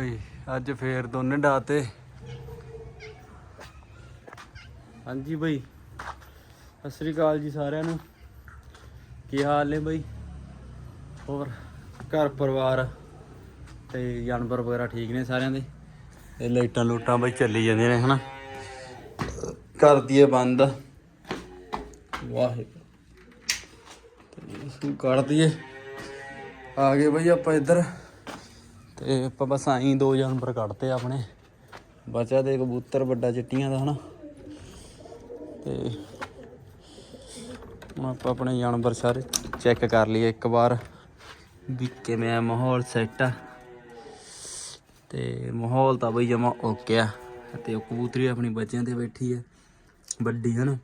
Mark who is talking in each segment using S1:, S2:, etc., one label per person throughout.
S1: ਬਈ, ਅੱਜ ਫੇਰ ਦੋਨੇ ਡਾਤੇ ਹਾਂਜੀ ਬਈ, ਸਤਿ ਸ੍ਰੀ ਅਕਾਲ ਜੀ ਸਾਰਿਆਂ ਨੂੰ। ਕੀ ਹਾਲ ਨੇ ਬਈ? ਹੋਰ, ਘਰ ਪਰਿਵਾਰ ਤੇ ਜਾਨਵਰ ਵਗੈਰਾ ਠੀਕ ਨੇ ਸਾਰਿਆਂ ਦੇ? ਤੇ ਲਾਈਟਾਂ ਲੂਟਾਂ ਬਈ ਚੱਲੀ ਜਾਂਦੀਆਂ ਨੇ, ਹਨਾ? ਕਰ ਦਈਏ ਬੰਦ। ਵਾਹਿਗੁਰੂ। ਤੇ ਦਈਏ। ਆ ਗਏ ਬਈ ਆਪਾਂ ਇੱਧਰ। ਤੇ ਆਪਾਂ ਬਸ ਆਈ ਦੋ ਜਾਨਵਰ ਕੱਢਤੇ ਆਪਣੇ। ਬਚਿਆ ਦੇ ਕਬੂਤਰ ਵੱਡਾ ਚਿੱਟੀਆਂ ਦਾ ਹਨਾ। ਤੇ ਹੁਣ ਆਪਾਂ ਆਪਣੇ ਜਾਨਵਰ ਸਾਰੇ ਚੈੱਕ ਕਰ ਲਈਏ ਇੱਕ ਵਾਰ ਵੀ ਕਿਵੇਂ ਆ, ਮਾਹੌਲ ਸੈੱਟ ਆ। ਤੇ ਮਾਹੌਲ ਤਾਂ ਬਈ ਜਮਾ ਓਕੇ ਆ। ਤੇ ਉਹ ਕਬੂਤਰੀ ਆਪਣੀ ਬੱਚਿਆਂ ਤੇ ਬੈਠੀ ਆ, ਵੱਡੀ ਹਨ।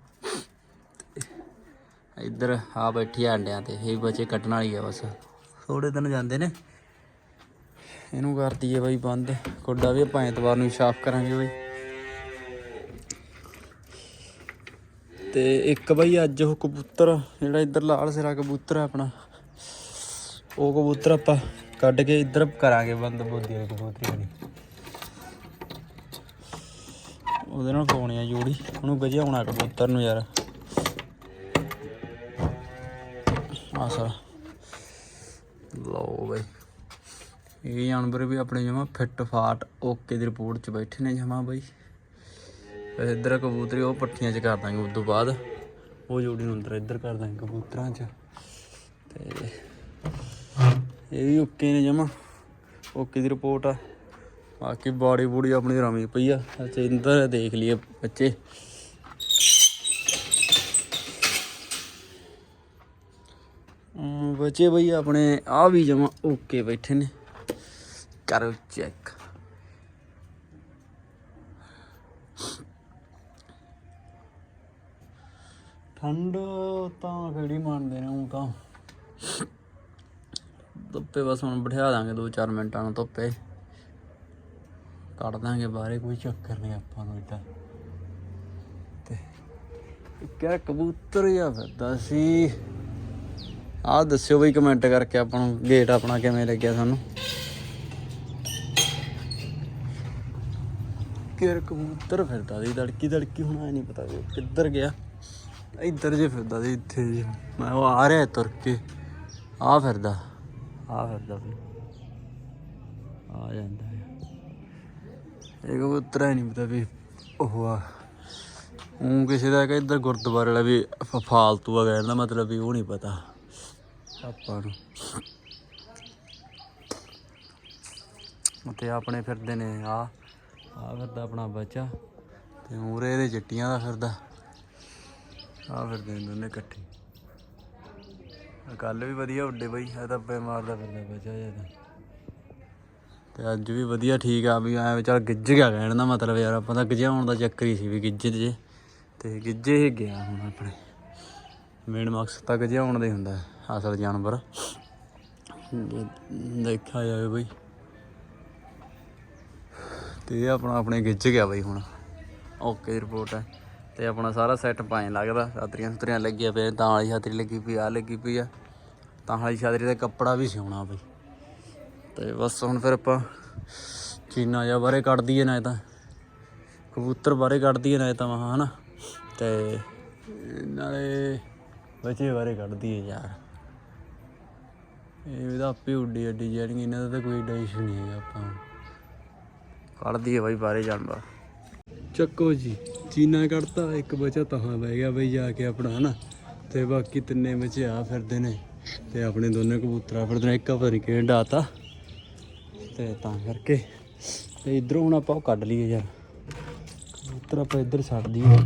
S1: ਇੱਧਰ ਆ ਬੈਠੀ ਆ ਅੰਡਿਆਂ ਤੇ, ਇਹ ਬੱਚੇ ਕੱਟਣ ਵਾਲੀ ਆ ਬਸ। ਥੋੜੇ ਦਿਨ ਜਾਂਦੇ ਨੇ। ਇਹਨੂੰ ਕਰ ਦਈਏ ਬਾਈ ਬੰਦ। ਕੋਡਾ ਵੀ ਆਪਾਂ ਐਤਵਾਰ ਨੂੰ ਸਾਫ਼ ਕਰਾਂਗੇ ਬਾਈ। ਤੇ ਇੱਕ ਬਾਈ ਅੱਜ ਉਹ ਕਬੂਤਰ, ਜਿਹੜਾ ਇੱਧਰ ਲਾਲ ਸਿਰਾ ਕਬੂਤਰ ਆਪਣਾ, ਉਹ ਕਬੂਤਰ ਆਪਾਂ ਕੱਢ ਕੇ ਇੱਧਰ ਕਰਾਂਗੇ ਬੰਦ ਬੋਦੀ ਵਾਲੀ ਕਬੂਤਰੀ ਵਾਲੀ। ਉਹਦੇ ਨਾਲ ਪਾਉਣੀ ਆ ਜੋੜੀ। ਉਹਨੂੰ ਗਜਿਆਉਣਾ ਕਬੂਤਰ ਨੂੰ ਯਾਰ। ਆ ਲਓ ਬਈ। ਇਹ ਜਾਨਵਰ ਵੀ ਆਪਣੇ ਜਮਾ ਫਿੱਟ ਫਾਟ ਓਕੇ ਦੀ ਰਿਪੋਰਟ 'ਚ ਬੈਠੇ ਨੇ ਜਮਾ ਬਈ। ਇੱਧਰ ਕਬੂਤਰੀ, ਉਹ ਪੱਠੀਆਂ 'ਚ ਕਰ ਦਾਂਗੇ ਉਸ ਤੋਂ ਬਾਅਦ। ਉਹ ਜੋੜੀ ਨੂੰ ਅੰਦਰ ਇੱਧਰ ਕਰ ਦਾਂਗੇ ਕਬੂਤਰਾਂ 'ਚ। ਤੇ ਇਹ ਵੀ ਓਕੇ ਨੇ ਜਮਾ। ਓਕੇ ਦੀ ਰਿਪੋਰਟ ਆ। ਬਾਕੀ ਬਾਡੀ ਬੂੜੀ ਆਪਣੀ ਰਮੀ ਪਈ ਆ। ਅੱਛਾ ਇੰਦਰ ਦੇਖ ਲਈਏ ਬੱਚੇ। ਬੱਚੇ ਬਈ ਆਪਣੇ ਆ ਵੀ ਜਮਾ ਓਕੇ ਬੈਠੇ ਨੇ। ਕਰੋ ਚੈੱਕ ਠੰਡ ਤਾਂ ਕਿਹੜੀ ਮੰਨਦੇ ਨੇ, ਉਹ ਤਾਂ ਧੁੱਪੇ ਬਸ ਹੁਣ ਬਿਠਾ ਦਾਂਗੇ 2-4 ਮਿੰਟਾਂ ਨੂੰ ਧੁੱਪੇ। ਕੱਢ ਦਾਂਗੇ ਬਾਹਰੇ, ਕੋਈ ਚੱਕਰ ਨਹੀਂ ਆਪਾਂ ਨੂੰ ਇੱਦਾਂ ਤੇ ਕਿਆ ਕਬੂਤਰ ਜਾਂ ਫਿਰਦਾ ਸੀ। ਆਹ ਦੱਸਿਓ ਬਈ ਕਮੈਂਟ ਕਰਕੇ ਆਪਾਂ ਨੂੰ ਗੇਟ ਆਪਣਾ ਕਿਵੇਂ ਲੱਗਿਆ ਸਾਨੂੰ। ਕਿਰ ਕਬੂਤਰ ਫਿਰਦਾ ਸੀ ਤੜਕੀ ਦੜਕੀ ਹੁਣ ਐ ਨਹੀਂ ਪਤਾ ਵੀ ਉਹ ਕਿੱਧਰ ਗਿਆ। ਇੱਧਰ ਜੇ ਫਿਰਦਾ ਸੀ, ਇੱਥੇ ਜੇ। ਮੈਂ ਉਹ ਆ ਰਿਹਾ ਤੁਰ ਕੇ। ਆ ਫਿਰਦਾ। ਆ ਫਿਰਦਾ ਵੀ। ਆ ਜਾਂਦਾ ਇਹ ਕਬੂਤਰ ਐ ਨਹੀਂ ਪਤਾ ਵੀ ਉਹ ਆ। ਉਹ ਕਿਸੇ ਦਾ ਕਿ ਇੱਧਰ ਗੁਰਦੁਆਰੇ ਵਾਲਾ ਵੀ ਫਾਲਤੂ ਆ ਗਿਆ ਇਹਦਾ ਮਤਲਬ ਵੀ ਉਹ ਨਹੀਂ ਪਤਾ। ਆਪਾਂ ਨੂੰ। ਤੇ ਆਪਣੇ ਫਿਰਦੇ ਨੇ, ਆ। ਆ ਫਿਰਦਾ ਆਪਣਾ ਬੱਚਾ। ਤੇ ਮੂਰੇ ਇਹਦੇ ਚਿੱਟੀਆਂ ਦਾ ਫਿਰਦਾ। ਆ ਫਿਰਦੇ ਨੇ ਦੋਨੇ ਇਕੱਠੇ। ਕੱਲ ਵੀ ਵਧੀਆ ਉੱਡੇ ਬਈ, ਇਹ ਤਾਂ ਪੇ ਮਾਰਦਾ ਫਿਰਦਾ ਬੱਚਾ ਜ਼ਿਆਦਾ ਤੇ। ਅੱਜ ਵੀ ਵਧੀਆ ਠੀਕ ਆ ਵੀ ਐ ਚੱਲ ਗਿੱਜ ਗਿਆ ਕਹਿਣ ਦਾ ਮਤਲਬ ਯਾਰ, ਆਪਾਂ ਤਾਂ ਗਿੱਜਿਆਉਣ ਦਾ ਚੱਕਰ ਹੀ ਸੀ ਵੀ ਗਿੱਜ ਜੇ। ਤੇ ਗਿੱਜੇ ਹੀ ਗਿਆ ਹੁਣ ਆਪਣੇ। ਮੇਨ ਮਕਸਦ ਤਾਂ ਗਿੱਜਿਆਉਣ ਦਾ ਹੀ ਹੁੰਦਾ, ਅਸਲ ਜਾਨਵਰ। ਦੇਖਿਆ ਜਾਵੇ ਬਈ। ਤੇ ਇਹ ਆਪਣਾ ਆਪਣੇ ਗਿੱਜ ਗਿਆ ਬਈ ਹੁਣ। ਓਕੇ ਰਿਪੋਰਟ ਹੈ। ਤੇ ਆਪਣਾ ਸਾਰਾ ਸੈੱਟ ਪਾਏ ਲੱਗਦਾ, ਛਾਤਰੀਆਂ ਸੁਤਰੀਆਂ ਲੱਗੀਆਂ ਪਈਆਂ, ਤਾਂ ਵਾਲੀ ਛਾਤਰੀ ਲੱਗੀ ਪਈ ਆ ਲੱਗੀ ਪਈ ਆ। ਤਾਂ ਵਾਲੀ ਛਾਤਰੀ ਦਾ ਕੱਪੜਾ ਵੀ ਸਿਉਣਾ ਬਈ। ਤੇ ਬਸ ਹੁਣ ਫਿਰ ਆਪਾਂ ਚੀਨਾ ਜਾਂ ਬਾਰੇ ਕੱਢ ਦਈਏ ਨਾ ਇਹ ਤਾਂ। ਕਬੂਤਰ ਬਾਰੇ ਕੱਢ ਦਈਏ ਨਾ ਇਹ ਤਾਂ ਮਹਾ, ਹਨਾ? ਤੇ ਨਾਲੇ ਬੱਚੇ ਬਾਰੇ ਕੱਢ ਦਈਏ ਯਾਰ। ਇਹ ਵੀ ਤਾਂ ਆਪੇ ਉੱਡੀ ਅੱਡੀ ਜਾਣਗੇ, ਇਹਨਾਂ ਦਾ ਤਾਂ ਕੋਈ ਏਡਾ ਨਹੀਂ ਹੈਗਾ ਆਪਾਂ ਕੱਢਦੀ ਹੈ ਦਈਏ ਬਾਈ ਬਾਰੇ ਜਾਨਵਰ ਚੱਕੋ ਜੀ ਚੀਨਾ ਕੱਢਤਾ, ਇੱਕ ਬੱਚਾ ਤਹਾਂ ਬਹਿ ਗਿਆ ਬਈ ਜਾ ਕੇ ਆਪਣਾ, ਹਨਾ? ਤੇ ਬਾਕੀ ਤਿੰਨੇ ਬੱਚੇ ਆ ਫਿਰਦੇ ਨੇ, ਤੇ ਆਪਣੇ ਦੋਨੇ ਕਬੂਤਰਾ ਫਿਰਦੇ ਨੇ, ਇੱਕ ਪਤਾ ਨਹੀਂ ਕਿਹੜਾ ਡਾਤਾ। ਤੇ ਤਾਂ ਕਰਕੇ, ਤੇ ਇਧਰੋਂ ਹੁਣ ਆਪਾਂ ਉਹ ਕੱਢ ਲਈਏ ਯਾਰ। ਕਬੂਤਰ ਆਪਾਂ ਇੱਧਰ ਛੱਡ ਦਈਏ।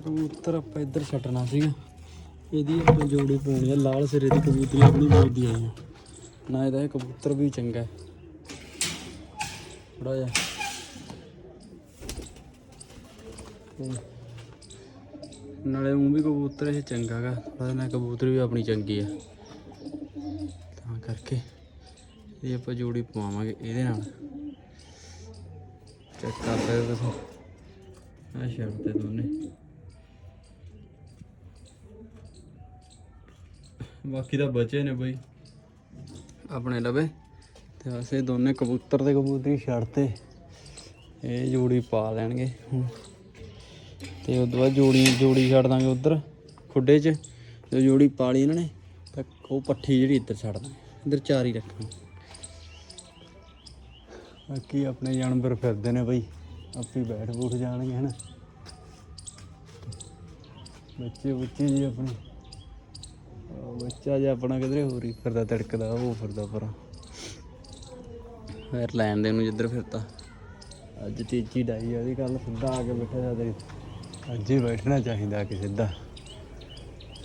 S1: ਕਬੂਤਰ ਆਪਾਂ ਇੱਧਰ ਛੱਡਣਾ ਸੀਗਾ। ਇਹਦੀ ਆਪਾਂ ਜੋੜੀ ਪਾਉਣੀ ਆ, ਲਾਲ ਸਿਰੇ ਦੀ ਕਬੂਤਰੀ ਆਪਣੀ ਬੋਲਦੀ ਆਈ ਆ। ਨਾ ਇਹਦਾ ਇਹ ਕਬੂਤਰ ਵੀ ਚੰਗਾ ਥੋੜਾ ਜਿਹਾ। ਨਾਲੇ ਉਹ ਵੀ ਕਬੂਤਰ ਇਹ ਚੰਗਾ ਗਾ ਥੋੜਾ ਨਾ ਕਬੂਤਰ ਵੀ ਆਪਣੀ ਚੰਗੀ ਆ। ਤਾਂ ਕਰਕੇ ਇਹ ਆਪਾਂ ਜੋੜੀ ਪਵਾਵਾਂਗੇ ਇਹਦੇ ਨਾਲ। ਚੈੱਕ ਕਰ ਸਕਦੇ ਹੋ ਤੁਸੀਂ। ਆ ਛੱਡ ਤੇ ਦੋਨੇ। ਬਾਕੀ ਤਾਂ ਬਚੇ ਨੇ ਬਈ। ਆਪਣੇ ਲਵੇ। ਤੇ ਵੈਸੇ ਦੋਨੇ ਕਬੂਤਰ ਤੇ ਕਬੂਤਰੀ ਛੱਡਤੇ ਇਹ ਜੋੜੀ ਪਾ ਲੈਣਗੇ ਹੁਣ। ਤੇ ਉਦੋਂ ਬਾਅਦ ਜੋੜੀ ਜੋੜੀ ਛੱਡ ਦਾਂਗੇ ਉਧਰ, ਖੁੱਡੇ 'ਚ। ਜੋ ਜੋੜੀ ਪਾ ਲਈ ਇਹਨਾਂ ਨੇ, ਤਾਂ ਉਹ ਪੱਠੀ ਜਿਹੜੀ ਇੱਧਰ ਛੱਡ ਦਾਂਗੇ। ਇੱਧਰ ਚਾਰ ਹੀ ਰੱਖਾਂਗੇ। ਬਾਕੀ ਆਪਣੇ ਜਾਨਵਰ ਫਿਰਦੇ ਨੇ ਬਈ। ਆਪੇ ਬੈਠ ਬੂਠ ਜਾਣਗੇ, ਹਨਾ। ਬੱਚੇ ਬੱਚੇ ਜੀ ਆਪਣੇ। ਬੱਚਾ ਜਿਹਾ ਆਪਣਾ ਕਿਧਰੇ ਹੋਰ ਹੀ ਫਿਰਦਾ ਤੜਕਦਾ ਉਹ ਫਿਰਦਾ ਪਰ। ਫਿਰ ਲੈਣ ਦੇ ਨੂੰ ਜਿੱਧਰ ਫਿਰਦਾ ਅੱਜ ਤੀਜੀ ਡਾਈ ਆ ਉਹਦੀ ਕੱਲ ਸਿੱਧਾ ਆ ਕੇ ਬੈਠਾ ਸਾਦਰੀ ਅੱਜ ਹੀ ਬੈਠਣਾ ਚਾਹੀਦਾ ਕੇ ਸਿੱਧਾ।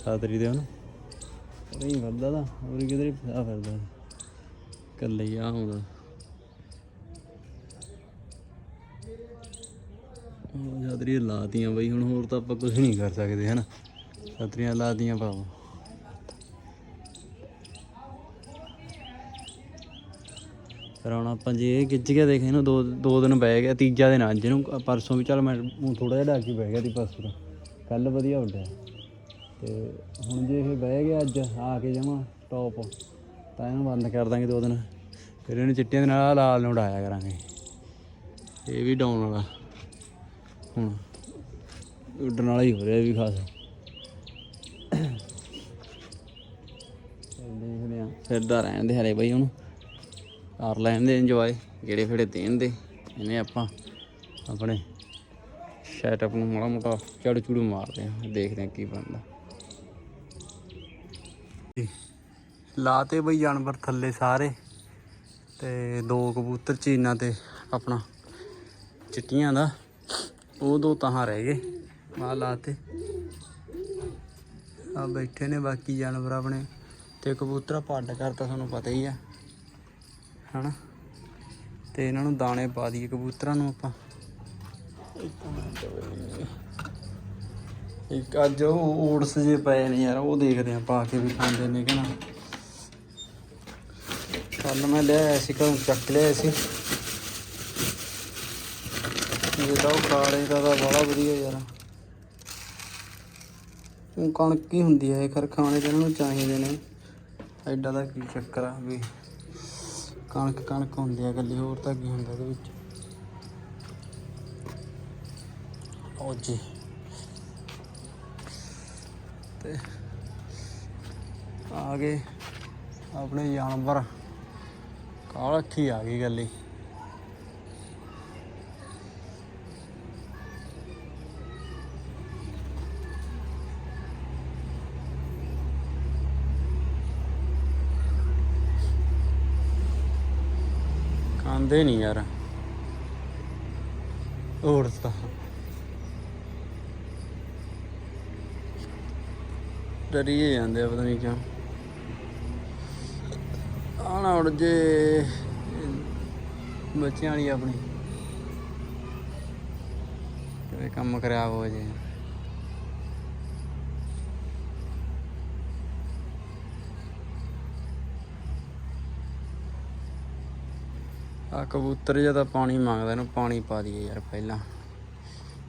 S1: ਸਾਦਰੀ ਦੇ ਉਹਨੂੰ। ਨਹੀਂ ਫਿਰਦਾ ਤਾਂ ਹੋਰ ਕਿਧਰੇ ਫਿਰਦਾ ਫਿਰਦਾ। ਇਕੱਲੇ ਹੀ ਆ ਹੁੰਦਾ ਉਹ ਛਤਰੀਆਂ ਲਾਤੀਆਂ ਬਈ ਹੁਣ ਹੋਰ ਤਾਂ ਆਪਾਂ ਕੁਝ ਨਹੀਂ ਕਰ ਸਕਦੇ ਹਨ? ਛਤਰੀਆਂ ਲਾਤੀਆਂ ਪਾਵਾ ਫਿਰ ਹੁਣ ਆਪਾਂ ਜੇ ਇਹ ਖਿੱਚ ਕੇ ਦੇਖੇ ਇਹਨੂੰ ਦੋ ਦੋ ਦਿਨ ਬਹਿ ਗਿਆ, ਤੀਜਾ ਦਿਨ ਅੱਜ ਇਹਨੂੰ ਪਰਸੋਂ ਵੀ ਚੱਲ ਮੈਂ ਹੁਣ ਥੋੜਾ ਜਿਹਾ ਡਾਕੀ ਬਹਿ ਗਿਆ ਸੀ ਪਰਸੋਂ ਦਾ ਕੱਲ ਵਧੀਆ ਉੱਡਿਆ। ਤੇ ਹੁਣ ਜੇ ਇਹ ਬਹਿ ਗਿਆ ਅੱਜ, ਆ ਕੇ ਜਮਾ ਟੌਪ ਤਾਂ ਇਹਨੂੰ ਬੰਦ ਕਰ ਦਾਂਗੇ ਦੋ ਦਿਨ। ਫਿਰ ਇਹਨੂੰ ਚਿੱਟੀਆਂ ਦੇ ਨਾਲ ਲਾਲ ਨੂੰ ਉਡਾਇਆ ਕਰਾਂਗੇ। ਇਹ ਵੀ ਡਾਊਨ ਵਾਲਾ। ਹੁਣ ਉੱਡਣ ਵਾਲਾ ਹੀ ਹੋ ਰਿਹਾ ਵੀ ਖਾਸ। ਦੇਖਦੇ ਆ ਫਿਰਦਾ ਰਹਿਣ ਦੇ ਹਰੇ ਬਈ ਉਹਨੂੰ ਕਰ ਲੈਣ ਦੇ ਇੰਜੋਏ ਜਿਹੜੇ ਫੇੜੇ ਦੇਣ ਦੇ। ਇਹਨੇ ਆਪਾਂ ਆਪਣੇ ਸੈਟਅਪ ਨੂੰ ਮਾੜਾ ਮੋਟਾ ਚੜ ਚੂੜ ਮਾਰਦੇ ਆ ਦੇਖਦੇ ਆ ਕੀ ਬਣਦਾ। ਲਾਤੇ ਬਈ ਜਾਨਵਰ ਥੱਲੇ ਸਾਰੇ ਤੇ ਦੋ ਕਬੂਤਰ ਚੀਨਾ ਤੇ ਆਪਣਾ ਚਿੱਟੀਆਂ ਦਾ। ਉਹ ਦੋ ਤਾਂ ਰਹਿ ਗਏ ਆ ਲਾਤੇ। ਆ ਬੈਠੇ ਨੇ ਬਾਕੀ ਜਾਨਵਰ ਆਪਣੇ। ਤੇ ਕਬੂਤਰਾ ਪੱਡ ਕਰਤਾ, ਤੁਹਾਨੂੰ ਪਤਾ ਹੀ ਆ। ਹਨਾ? ਤੇ ਇਹਨਾਂ ਨੂੰ ਦਾਣੇ ਪਾ ਦਈਏ ਕਬੂਤਰਾਂ ਨੂੰ ਆਪਾਂ। ਇੱਕ ਅੱਜ ਉਹ ਓਟਸ ਜੇ ਪਏ ਨੇ ਯਾਰ, ਉਹ ਦੇਖਦੇ ਆ ਪਾ ਕੇ ਵੀ ਖਾਂਦੇ ਨੇ ਕਿ ਨਾ। ਕੱਲ ਮੈਂ ਲਿਆ ਸੀ, ਘਰੋਂ ਚੱਕ ਲਿਆ ਸੀ। ਇਹ ਉਹ ਕਾਲੇ ਦਾ ਤਾਂ ਬੜਾ ਵਧੀਆ ਯਾਰ। ਉਹ ਕਣਕ ਹੀ ਹੁੰਦੀ ਹੈ ਖਰ ਖਾਣੇ ਤੇ ਇਹਨਾਂ ਨੂੰ ਚਾਹੀਦੇ ਨੇ। ਐਡਾ ਦਾ ਕੀ ਚੱਕਰ ਆ ਵੀ। ਕਣਕ ਕਣਕ ਹੁੰਦੀ ਆ ਗੱਲੀ ਹੋਰ ਤਾਂ ਕੀ ਹੁੰਦਾ ਇਹਦੇ ਵਿੱਚ? ਉਹ ਜੀ। ਤੇ ਆ ਗਏ ਆਪਣੇ ਜਾਨਵਰ। ਕਾਲਖੀ ਆ ਗਈ ਗੱਲੀ ਖਾਂਦੇ ਨਹੀਂ ਯਾਰ। ਹੋਰ ਤਾਂ। ਡਰੀ ਜਾਂਦੇ ਆ, ਪਤਾ ਨਹੀਂ ਕਿਉਂ। ਆਣਾ ਉੜ ਜੇ ਬੱਚਿਆਂ ਵਾਲੀ ਆਪਣੀ। ਕਿਵੇਂ ਕੰਮ ਖਰਾਬ ਹੋ ਜੇ। ਆ ਕਬੂਤਰ ਜਿਹਾ ਤਾਂ ਪਾਣੀ ਮੰਗਦਾ ਇਹਨੂੰ, ਪਾਣੀ ਪਾ ਦਈਏ ਯਾਰ ਪਹਿਲਾਂ।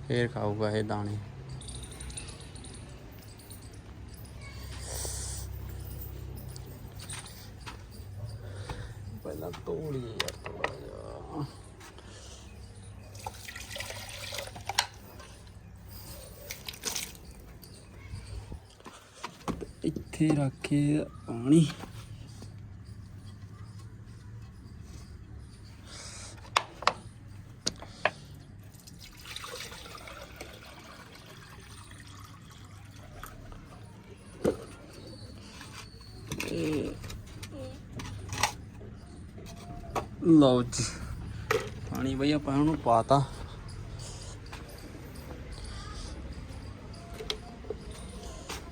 S1: ਫੇਰ ਖਾਊਗਾ ਇਹ ਦਾਣੇ। ਪਹਿਲਾਂ ਤੋੜੀਏ ਯਾਰ ਥੋੜਾ ਜਿਹਾ। ਇੱਥੇ ਰੱਖੇ ਪਾਣੀ। ਲਓ ਜੀ, ਪਾਣੀ ਬਈ ਆਪਾਂ ਉਹਨੂੰ ਪਾਤਾ।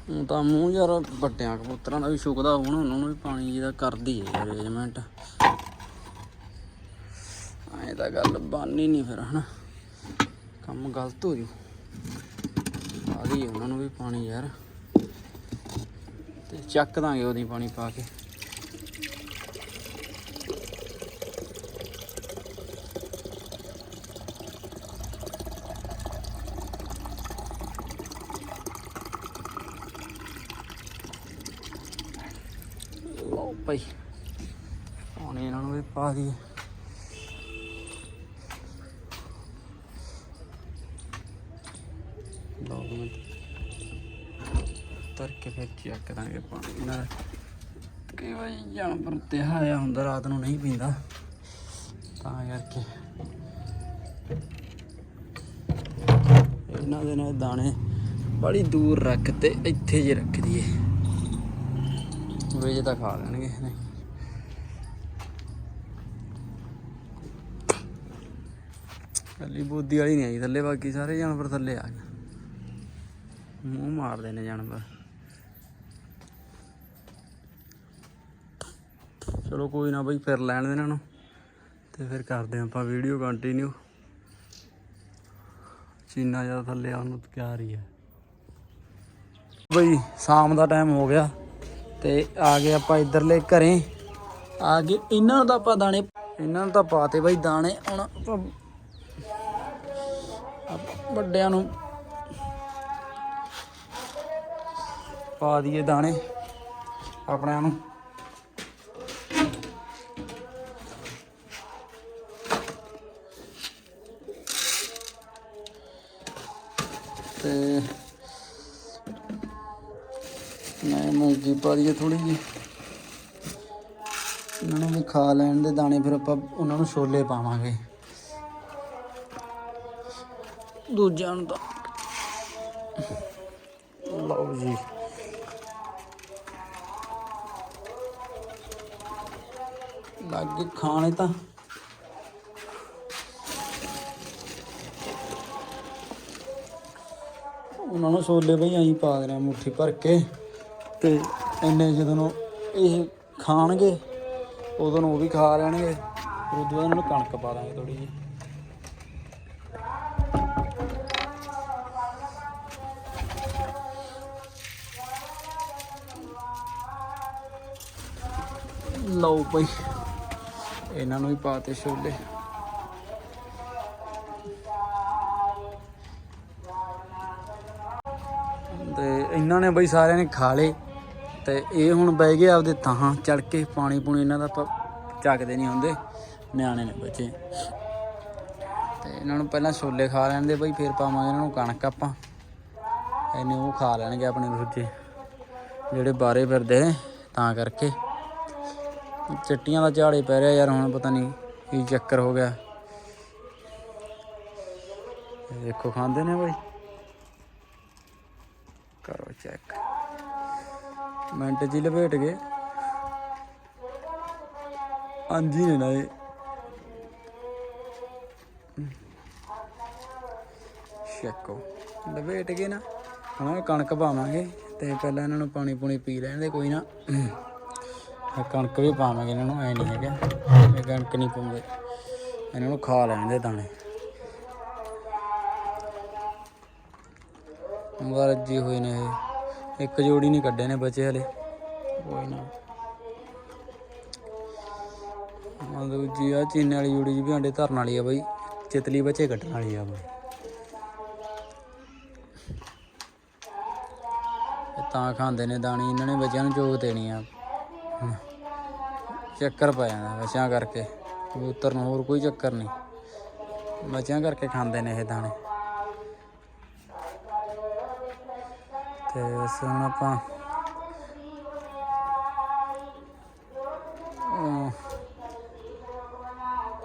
S1: ਹੁਣ ਤਾਂ ਮੂੰਹ ਯਾਰ ਵੱਡਿਆਂ ਕਬੂਤਰਾਂ ਦਾ ਵੀ ਸੁੱਕਦਾ, ਹੁਣ ਉਹਨਾਂ ਨੂੰ ਵੀ ਪਾਣੀ ਜਿਹਦਾ ਕਰਦੀ ਹੈ ਅਰੇਂਜਮੈਂਟ ਐ ਤਾਂ ਗੱਲ ਬਾਨੀ ਨਹੀਂ ਫਿਰ, ਹਨਾ? ਕੰਮ ਗਲਤ ਹੋ ਜੂ। ਆ ਗਈ ਉਹਨਾਂ ਨੂੰ ਵੀ ਪਾਣੀ ਯਾਰ। ਤੇ ਚੱਕ ਦਾਂਗੇ ਉਹਦੀ ਪਾਣੀ ਪਾ ਕੇ। ਭਾਈ। ਹੁਣ ਇਹਨਾਂ ਨੂੰ ਵੀ ਪਾ ਦਈਏ। ਦੋ ਤਰ ਕੇ ਫਿਰ ਚੈੱਕ ਕਰਾਂਗੇ ਪਾਣੀ ਨਾਲ। ਕਈ ਵਾਰੀ ਜਾਨਵਰ ਤੇ ਆਇਆ ਹੁੰਦਾ, ਰਾਤ ਨੂੰ ਨਹੀਂ ਪੀਂਦਾ। ਤਾਂ ਕਰਕੇ। ਇਹਨਾਂ ਦੇ ਨਾਲ ਦਾਣੇ ਬੜੀ ਦੂਰ ਰੱਖ ਤੇ ਇੱਥੇ ਜੇ ਰੱਖ ਦਈਏ। ਵੇਜ ਤਾਂ ਖਾ ਲੈਣਗੇ ਨਹੀਂ। ਕੱਲੀ ਬੋਦੀ ਵਾਲੀ ਨਹੀਂ ਆਈ ਥੱਲੇ, ਬਾਕੀ ਸਾਰੇ ਜਾਨਵਰ ਥੱਲੇ ਆ ਗਏ। ਮੂੰਹ ਮਾਰਦੇ ਨੇ ਜਾਨਵਰ। ਚਲੋ ਕੋਈ ਨਾ ਬਈ, ਫਿਰ ਲੈਣ ਦੇ ਇਹਨਾਂ ਨੂੰ ਤੇ ਫਿਰ ਕਰਦੇ ਆਪਾਂ ਵੀਡੀਓ ਕੰਟੀਨਿਊ ਚੀਨਾ ਜ਼ਿਆਦਾ ਥੱਲੇ ਆਉਣ ਨੂੰ ਤਿਆਰ ਹੀ ਹੈ ਬਈ, ਸ਼ਾਮ ਦਾ ਟਾਈਮ ਹੋ ਗਿਆ। ਤੇ ਆ ਗਏ ਆਪਾਂ ਇਧਰਲੇ ਘਰੇ। ਆ ਗਏ ਇਹਨਾਂ ਨੂੰ ਤਾਂ ਆਪਾਂ ਦਾਣੇ ਇਹਨਾਂ ਨੂੰ ਤਾਂ ਪਾਤੇ ਬਈ ਦਾਣੇ। ਹੁਣ ਆਪਾਂ ਆਪਾਂ ਵੱਡਿਆਂ ਨੂੰ ਪਾ ਦਈਏ ਦਾਣੇ ਆਪਣਿਆਂ ਨੂੰ। ਤੇ ਮੈਂ ਮੂੰਗੀ ਪਾ ਦਈਏ ਥੋੜੀ ਜਿਹੀ। ਇਹਨਾਂ ਨੂੰ ਵੀ ਖਾ ਲੈਣ ਦੇ ਦਾਣੇ, ਫਿਰ ਆਪਾਂ ਉਹਨਾਂ ਨੂੰ ਛੋਲੇ ਪਾਵਾਂਗੇ। ਦੂਜਿਆਂ ਨੂੰ ਤਾਂ। ਲਓ ਜੀ। ਲੱਗ ਗਏ ਖਾਣੇ ਤਾਂ। ਉਹਨਾਂ ਨੂੰ ਛੋਲੇ ਬਈ ਐਂ ਪਾ ਦੇਣਾ ਮੁੱਠੀ ਭਰ ਕੇ। ਤੇ ਇੰਨੇ ਜਦੋਂ ਇਹ ਖਾਣਗੇ, ਉਦੋਂ ਨੂੰ ਉਹ ਵੀ ਖਾ ਲੈਣਗੇ, ਫਿਰ ਉਦੋਂ ਬਾਅਦ ਉਹਨਾਂ ਨੂੰ ਕਣਕ ਪਾ ਦਾਂਗੇ ਥੋੜੀ ਜਿਹੀ। ਲਓ ਬਈ, ਇਹਨਾਂ ਨੂੰ ਵੀ ਪਾਤੇ ਛੋਲੇ। ਤੇ ਇਹਨਾਂ ਨੇ ਬਈ ਸਾਰਿਆਂ ਨੇ ਖਾ ਲਏ। ਤੇ ਇਹ ਹੁਣ ਬਹਿ ਗਏ ਆਪਦੇ ਥਾਂ ਚੜ ਕੇ ਪਾਣੀ ਪੂਣੀ ਇਹਨਾਂ ਦਾ ਆਪਾਂ ਚੱਕਦੇ ਨਹੀਂ ਹੁੰਦੇ, ਨਿਆਣੇ ਨੇ ਬੱਚੇ। ਤੇ ਇਹਨਾਂ ਨੂੰ ਪਹਿਲਾਂ ਛੋਲੇ ਖਾ ਲੈਣ ਦੇ ਬਈ, ਫਿਰ ਪਾਵਾਂਗੇ ਇਹਨਾਂ ਨੂੰ ਕਣਕ ਆਪਾਂ। ਇਹਨੇ ਉਹ ਖਾ ਲੈਣਗੇ ਆਪਣੇ ਦੂਜੇ, ਜਿਹੜੇ ਬਾਰੇ ਫਿਰਦੇ ਨੇ, ਤਾਂ ਕਰਕੇ। ਚਿੱਟੀਆਂ ਦਾ ਝਾੜੇ ਪੈ ਰਿਹਾ ਯਾਰ, ਹੁਣ ਪਤਾ ਨਹੀਂ ਕੀ ਚੱਕਰ ਹੋ ਗਿਆ। ਦੇਖੋ ਖਾਂਦੇ ਨੇ ਬਈ। ਕਰੋ ਚੈੱਕ ਮਿੰਟ ਜੀ ਲਪੇਟ ਗਏ। ਹਾਂਜੀ ਨੇ ਨਾ ਇਹ। ਸ਼ੈਕੋ। ਲਪੇਟ ਗਏ ਨਾ। ਹੁਣ ਇਹ ਕਣਕ ਪਾਵਾਂਗੇ ਤੇ ਪਹਿਲਾਂ ਇਹਨਾਂ ਨੂੰ ਪਾਣੀ ਪੂਣੀ ਪੀ ਲੈਣ ਦੇ, ਕੋਈ ਨਾ। ਕਣਕ ਵੀ ਪਾਵਾਂਗੇ ਇਹਨਾਂ ਨੂੰ, ਐ ਨਹੀਂ ਹੈਗਾ। ਇਹ ਕਣਕ ਨਹੀਂ ਪਾਉਂਦੇ। ਇਹਨਾਂ ਨੂੰ ਖਾ ਲੈਣ ਦੇ ਦਾਣੇ। ਮਰਜ਼ੀ ਹੋਏ ਨੇ ਇਹ। ਇੱਕ ਜੋੜੀ ਨਹੀਂ ਕੱਢੇ ਨੇ ਬਚੇ ਹਲੇ। ਕੋਈ ਨਾ। ਆ ਦੂਜੀ ਆ ਚੀਨੇ ਵਾਲੀ ਜੋੜੀ ਜੀ ਵੀ ਆਂਡੇ ਧਰਨ ਵਾਲੀ ਆ ਬਈ। ਚਿਤਲੀ ਬੱਚੇ ਕੱਢਣ ਵਾਲੀ ਆ ਬਈ। ਤਾਂ ਖਾਂਦੇ ਨੇ ਦਾਣੀ ਇਹਨਾਂ ਨੇ ਬੱਚਿਆਂ ਨੂੰ ਚੋਗ ਦੇਣੀ ਆ। ਚੱਕਰ ਪੈ ਜਾਂਦਾ ਬੱਚਿਆਂ ਕਰਕੇ। ਕਬੂਤਰ ਨੂੰ ਹੋਰ ਕੋਈ ਚੱਕਰ ਨਹੀਂ। ਬੱਚਿਆਂ ਕਰਕੇ ਖਾਂਦੇ ਨੇ ਇਹ ਦਾਣੇ। ਤੇ ਬਸ ਹੁਣ ਆਪਾਂ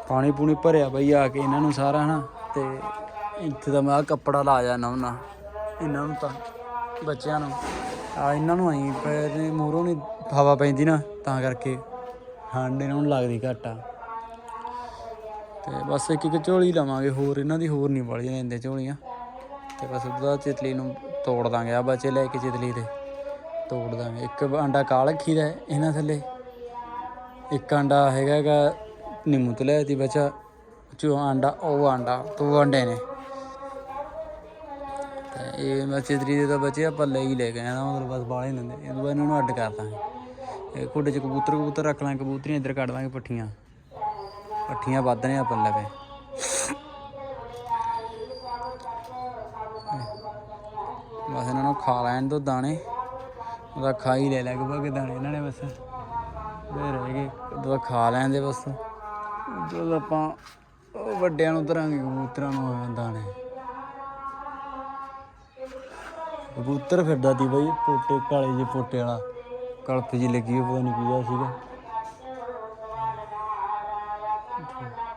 S1: ਪਾਣੀ ਪੂਣੀ ਭਰਿਆ ਬਈ ਆ ਕੇ ਇਹਨਾਂ ਨੂੰ ਸਾਰਾ ਹਨਾ, ਤੇ ਇੱਥੇ ਤਾਂ ਮੈਂ ਕੱਪੜਾ ਲਾ ਜਾਣਾ ਉਹਨਾਂ ਇਹਨਾਂ ਨੂੰ ਤਾਂ, ਬੱਚਿਆਂ ਨੂੰ। ਆ ਇਹਨਾਂ ਨੂੰ ਆਈ, ਪੈਰ ਮੂਹਰੋਂ ਨਹੀਂ ਹਵਾ ਪੈਂਦੀ ਨਾ, ਤਾਂ ਕਰਕੇ ਹਾਂਡੇ ਨੂੰ ਲੱਗਦੀ ਘੱਟ ਆ। ਤੇ ਬਸ ਇੱਕ ਇੱਕ ਝੋਲੀ ਲਵਾਂਗੇ, ਹੋਰ ਇਹਨਾਂ ਦੀ ਹੋਰ ਨਹੀਂ ਵੜ ਜਾਂਦੇ ਝੋਲੀਆਂ। ਤੇ ਬਸ ਉਹਦਾ ਚਿਤਲੀ ਨੂੰ ਤੋੜ ਦਾਂਗੇ। ਆ ਬੱਚੇ ਲੈ ਕੇ ਚਿਤਲੀ ਦੇ। ਤੋੜ ਦਾਂਗੇ। ਇੱਕ ਆਂਡਾ ਕਾਲ ਰੱਖੀ ਦਾ ਇਹਨਾਂ ਥੱਲੇ। ਇੱਕ ਆਂਡਾ ਹੈਗਾ ਗਾ ਨਿੰਮੂ ਤੋਂ ਲਿਆ ਤੀ ਬੱਚਾ। ਜੋ ਆਂਡਾ ਉਹ ਆਂਡਾ ਦੋ ਆਂਡੇ ਨੇ। ਤੇ ਇਹ ਮੈਂ ਚਿਤਰੀ ਦੇ ਤਾਂ ਬੱਚੇ ਆਪਾਂ ਲੈ ਹੀ ਲੈ ਗਏ ਆ ਮਤਲਬ ਬਸ ਬਾਲੇ ਦਿੰਦੇ। ਇਹ ਤੋਂ ਬਾਅਦ ਇਹਨਾਂ ਨੂੰ ਅੱਡ ਕਰ ਦਾਂਗੇ। ਇਹ ਕੁੱਡੇ ਚ ਕਬੂਤਰ ਕਬੂਤਰ ਰੱਖ ਲਾਂਗੇ ਕਬੂਤਰੀਆਂ ਇੱਧਰ ਕੱਢ ਦਾਂਗੇ ਪੱਠੀਆਂ। ਪੱਠੀਆਂ ਵੱਧ ਨੇ ਆਪਾਂ ਲਵੇ ਬਸ ਇਹਨਾਂ ਨੂੰ ਖਾ ਲੈਣ ਦੋ ਦਾਣੇ। ਉਹਦਾ ਖਾ ਹੀ ਲੈ ਲੈ ਕੇ ਦਾਣੇ ਇਹਨਾਂ ਨੇ ਬਸ। ਦੇ ਰਹਿ ਗਏ। ਉਦੋਂ ਖਾ ਲੈਂਦੇ ਬਸ। ਜਦੋਂ ਆਪਾਂ ਵੱਡਿਆਂ ਨੂੰ ਧਰਾਂਗੇ ਕਬੂਤਰਾਂ ਨੂੰ ਆ ਦਾਣੇ। ਕਬੂਤਰ ਫਿਰਦਾ ਤੀ ਬਈ, ਪੋਟੇ ਕਾਲੇ ਜਿਹੇ ਪੋਟੇ ਵਾਲਾ। ਕਲਪ ਜੀ ਲੱਗੀ ਉਹ ਪਤਾ ਨਹੀਂ ਕੀ ਸੀਗਾ।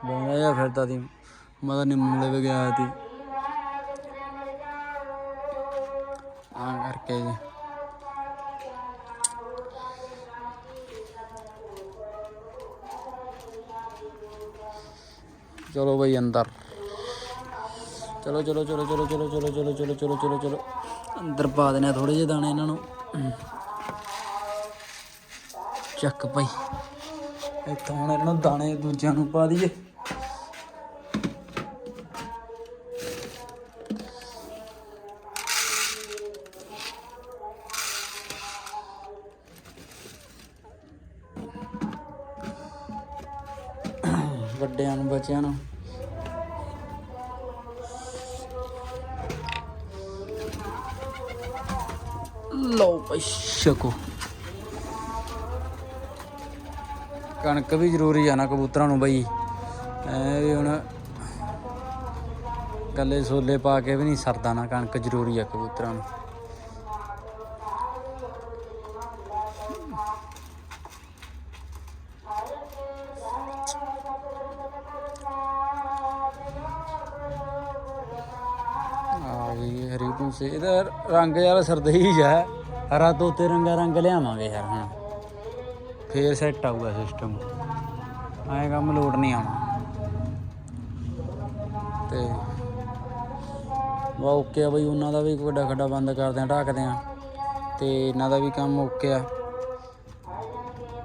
S1: ਬੰਦਾ ਜਿਹਾ ਫਿਰਦਾ ਤੀ ਮਦਾ ਨਿੰਮਲੇ ਵੀ ਗਿਆ ਤੀ ਆ ਕਰਕੇ ਜੀ ਚਲੋ ਬਈ ਅੰਦਰ ਚਲੋ ਚਲੋ ਚਲੋ ਚਲੋ ਚਲੋ ਚਲੋ ਚਲੋ ਚਲੋ ਚਲੋ ਚਲੋ ਚਲੋ ਅੰਦਰ ਪਾ ਦੇਣੇ ਥੋੜੇ ਜਿਹੇ ਦਾਣੇ ਇਹਨਾਂ ਨੂੰ ਚੱਕ ਭਾਈ ਇੱਥੋਂ ਹੁਣ ਇਹਨਾਂ ਨੂੰ ਦਾਣੇ ਦੂਜਿਆਂ ਨੂੰ ਪਾ ਦਈਏ ਵੱਡਿਆਂ ਨੂੰ, ਬੱਚਿਆਂ ਨੂੰ। ਲਓ ਭਾਈ ਛਕੋ। ਕਣਕ ਵੀ ਜ਼ਰੂਰੀ ਆ ਨਾ ਕਬੂਤਰਾਂ ਨੂੰ ਬਈ। ਐ ਵੀ ਹੁਣ ਗੱਲੇ ਛੋਲੇ ਪਾ ਕੇ ਵੀ ਨਹੀਂ ਸਰਦਾ ਨਾ ਕਣਕ ਜ਼ਰੂਰੀ ਆ ਕਬੂਤਰਾਂ ਨੂੰ। ਗਈ ਹਰੀ ਇਹਦਾ ਰੰਗ ਯਾਰ ਸਰਦਈ ਜਾ ਹਰਾ ਤੋਤੇ ਰੰਗਾ ਰੰਗ ਲਿਆਵਾਂਗੇ ਯਾਰ ਹੁਣ। ਫੇਰ ਸੈੱਟ ਆਊਗਾ ਸਿਸਟਮ ਐਂ ਕੰਮ ਲੋਡ ਨਹੀਂ ਆਉਣਾ। ਤੇ ਵਾ ਓਕੇ ਆ ਬਈ, ਉਹਨਾਂ ਦਾ ਵੀ ਵੱਡਾ ਖੱਡਾ ਬੰਦ ਕਰਦੇ ਆ, ਢੱਕਦੇ ਆ। ਤੇ ਇਹਨਾਂ ਦਾ ਵੀ ਕੰਮ ਓਕੇ ਆ।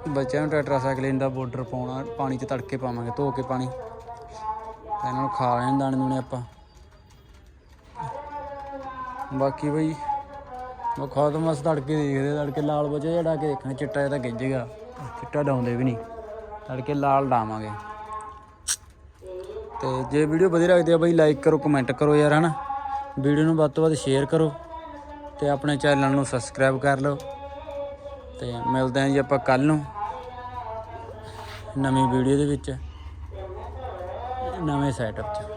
S1: ਬੱਚਿਆਂ ਨੂੰ ਟੈਟਰਾਸਾਈਕਲਿਨ ਦਾ ਬਾਰਡਰ ਪਾਉਣਾ, ਪਾਣੀ 'ਚ ਤੜਕੇ ਪਾਵਾਂਗੇ, ਧੋ ਕੇ ਪਾਣੀ। ਇਹਨਾਂ ਨੂੰ ਖਾ ਲੈਣ ਦਾਣੇ ਦੂਣੇ ਆਪਾਂ। ਬਾਕੀ ਬਈ, ਉਹ ਖਾਤਮ ਮਸ ਤੜਕੇ ਦੇਖਦੇ ਤੜਕੇ ਲਾਲ ਬਚੇ ਜਿਹੜਾ ਕਿ ਦੇਖਣਾ, ਚਿੱਟਾ ਜਿਹੜਾ ਤਾਂ ਗਿੱਜੇਗਾ, ਚਿੱਟਾ ਡਾਉਂਦੇ ਵੀ ਨਹੀਂ। ਤੜਕੇ ਲਾਲ ਡਾਵਾਂਗੇ। ਤੇ ਜੇ ਵੀਡੀਓ ਵਧੀਆ ਲੱਗਦੀ ਆ ਬਈ ਲਾਈਕ ਕਰੋ ਕਮੈਂਟ ਕਰੋ ਯਾਰ, ਹਨਾ। ਵੀਡੀਓ ਨੂੰ ਵੱਧ ਤੋਂ ਵੱਧ ਸ਼ੇਅਰ ਕਰੋ ਤੇ ਆਪਣੇ ਚੈਨਲ ਨੂੰ ਸਬਸਕ੍ਰਾਈਬ ਕਰ ਲਓ। ਤੇ ਮਿਲਦੇ ਹਾਂ ਜੀ ਆਪਾਂ ਕੱਲ ਨੂੰ ਨਵੀਂ ਵੀਡੀਓ ਦੇ ਵਿੱਚ, ਨਵੇਂ ਸੈਟਅਪ 'ਚ।